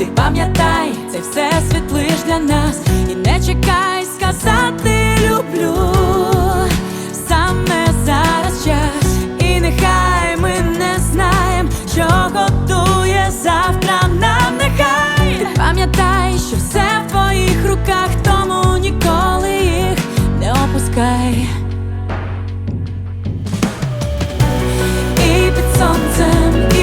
Ти пам'ятай, це все світ лиш для нас, і не чекай сказати люблю саме зараз і нехай ми не знаємо, що готує завтра нам, нехай пам'ятай, що все в твоїх руках, тому ніколи їх не опускай. І.